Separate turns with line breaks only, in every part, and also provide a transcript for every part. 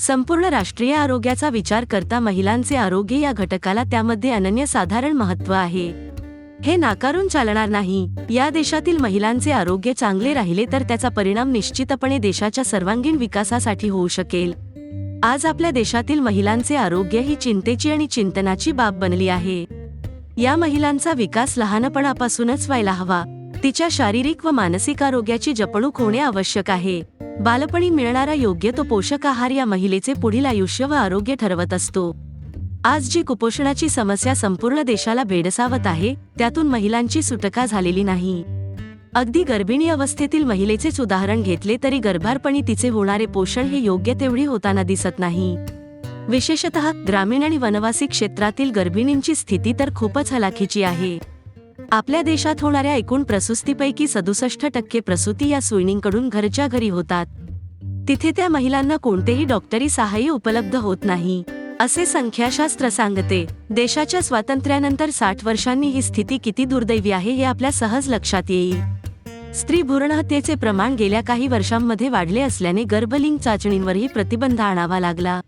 संपूर्ण राष्ट्रीय आरोग्याचा विचार करता महिलांचे आरोग्य या घटकाला त्यामध्ये अनन्यसाधारण महत्त्व आहे. हे नाकारून चालणार नाही. या देशातील महिलांचे आरोग्य चांगले राहिले तर त्याचा परिणाम निश्चितपणे देशाच्या सर्वांगीण विकासासाठी होऊ शकेल. आज आपल्या देशातील महिलांचे आरोग्य ही चिंतेची आणि चिंतनाची बाब बनली आहे. या महिलांचा विकास लहानपणापासूनच व्हायला हवा. तिच्या शारीरिक व मानसिक आरोग्याची जपणूक होणे आवश्यक आहे. बालपणी मिळणारा योग्य तो पोषक आहार या महिलेचे पुढील आयुष्य व आरोग्य ठरवत असतो. आज जी कुपोषणाची समस्या संपूर्ण देशाला भेडसावत आहे त्यातून महिलांची सुटका झालेली नाही. अगदी गर्भिणी अवस्थेतील महिलेचेच उदाहरण घेतले तरी गर्भारपणी तिचे होणारे पोषण हे योग्य तेवढी होताना दिसत नाही. विशेषतः ग्रामीण आणि वनवासी क्षेत्रातील गर्भिणींची स्थिती तर खूपच हलाखीची आहे. आपल्या देशात होणाऱ्या एकूण प्रसुस्तीपैकी सदुसष्ट टक्के प्रसूती या सुईणींकडून घरच्या घरी होतात. तिथे त्या महिलांना कोणतेही डॉक्टरी सहाय्य उपलब्ध होत नाही. असे संख्याशास्त्र सांगते देशाच्या स्वातंत्र्यानंतर साठ वर्षांनी ही स्थिती किती दुर्दैवी आहे हे आपल्या सहज लक्षात येईल. स्त्री भ्रूणहत्येचे प्रमाण गेल्या काही वर्षांमध्ये वाढले असल्याने गर्भलिंग चाचणींवरही प्रतिबंध आणावा लागला.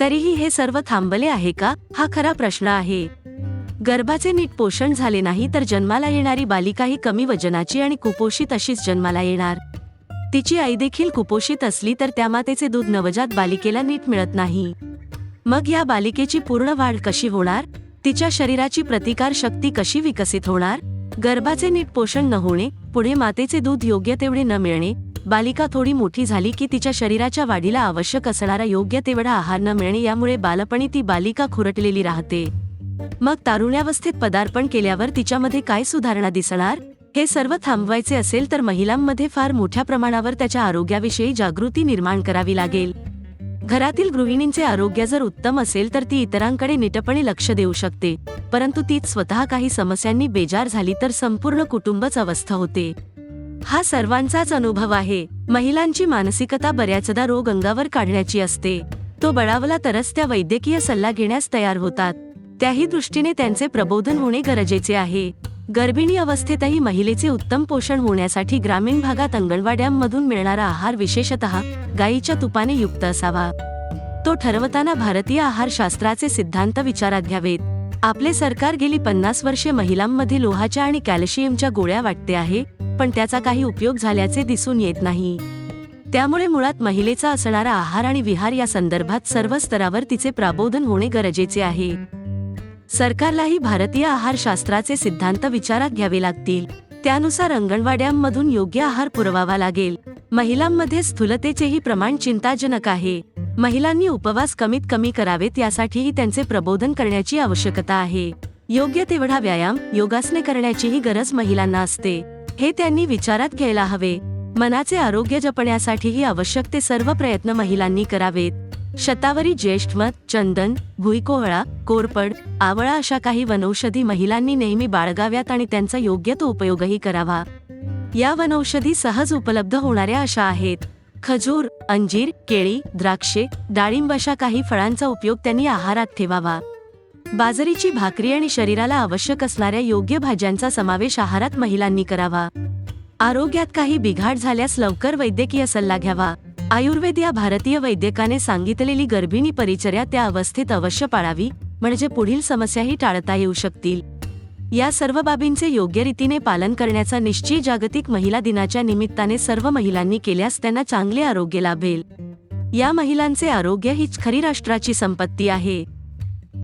तरीही हे सर्व थांबले आहे का? हा खरा प्रश्न आहे. गर्भाचे नीट पोषण झाले नाही तर जन्माला येणारी बालिकाही कमी वजनाची आणि कुपोषित अशीच जन्माला येणार. तिची आई देखील कुपोषित असली तर त्या मातेचे दूध नवजात बालिकेला नीट मिळत नाही. मग या बालिकेची पूर्ण वाढ कशी होणार? तिच्या शरीराची प्रतिकार शक्ती कशी विकसित होणार? गर्भाचे नीट पोषण न होणे पुढे मातेचे दूध योग्य तेवढे न मिळणे बालिका थोडी मोठी झाली की तिच्या शरीराच्या वाढीला आवश्यक असणारा योग्य तेवढा आहार न मिळणे यामुळे बालपणी ती बालिका खुरटलेली राहते. मग तारुण्यावस्थेत पदार्पण केल्यावर तिच्यामध्ये काय सुधारणा दिसणार? हे सर्व थांबवायचे असेल तर महिलांमध्ये फार मोठ्या प्रमाणावर त्याच्या आरोग्याविषयी जागृती निर्माण करावी लागेल. घरातील गृहिणींचे आरोग्य जर उत्तम असेल तर ती इतरांकडे नीटपणे लक्ष देऊ शकते. परंतु तीच स्वतः काही समस्यांनी बेजार झाली तर संपूर्ण कुटुंबच अवस्थ होते. हा सर्वांचाच अनुभव आहे. महिलांची मानसिकता बऱ्याचदा रोग अंगावर काढण्याची असते. तो बळावला तरच त्या वैद्यकीय सल्ला घेण्यास तयार होतात. त्याही दृष्टीने त्यांचे प्रबोधन होणे गरजेचे आहे. गर्भिणी अवस्थेतही महिलेचे उत्तम पोषण होण्यासाठी ग्रामीण भागात अंगणवाड्यांमधून मिळणारा आहार विशेषतः गायीच्या तुपाने युक्त असावा. तो ठरवताना भारतीय आहारशास्त्राचे सिद्धांत विचारात घ्यावेत. आपले सरकार गेली पन्नास वर्षे महिलांमध्ये लोहाच्या आणि कॅल्शियमच्या गोळ्या वाटते आहे पण त्याचा काही उपयोग झाल्याचे दिसून येत नाही. त्यामुळे मुळात महिलेचा असणारा आहार आणि विहार या संदर्भात सर्व स्तरावर तिचे प्राबोधन होणे गरजेचे आहे. सरकारलाही भारतीय आहारशास्त्राचे सिद्धांत विचारात घ्यावे लागतील. त्यानुसार अंगणवाड्यांमधून योग्य आहार पुरवावा लागेल. महिलांमध्ये स्थूलतेचेही प्रमाण चिंताजनक आहे. महिलांनी उपवास कमीत कमी करावेत यासाठीही त्यांचे प्रबोधन करण्याची आवश्यकता आहे. योग्य तेवढा व्यायाम योगासने करण्याचीही गरज महिलांना असते. हे त्यांनी विचारात घ्यायला हवे. मनाचे आरोग्य जपण्यासाठीही आवश्यक ते सर्व प्रयत्न महिलांनी करावेत. शतावरी ज्येष्ठमत चंदन भुईकोहळा कोरपड आवळा अशा काही वनौषधी महिलांनी नेहमी बाळगाव्यात आणि त्यांचा योग्य तो उपयोगही करावा. या वनौषधी सहज उपलब्ध होणाऱ्या अशा आहेत. खजूर अंजीर केळी द्राक्षे डाळिंब अशा काही फळांचा उपयोग त्यांनी आहारात ठेवावा. बाजरीची भाकरी आणि शरीराला आवश्यक असणाऱ्या योग्य भाज्यांचा समावेश आहारात महिलांनी करावा. आरोग्यात काही बिघाड झाल्यास लवकर वैद्यकीय सल्ला घ्यावा. आयुर्वेद या भारतीय वैद्यकाने सांगितलेली गर्भिणी परिचर्या त्या अवस्थेत अवश्य पाळावी म्हणजे पुढील समस्याही टाळता येऊ शकतील. या सर्व बाबींचे योग्य रीतीने पालन करण्याचा निश्चय जागतिक महिला दिनाच्या निमित्ताने सर्व महिलांनी केल्यास त्यांना चांगले आरोग्य लाभेल. या महिलांचे आरोग्य हीच खरी राष्ट्राची संपत्ती आहे.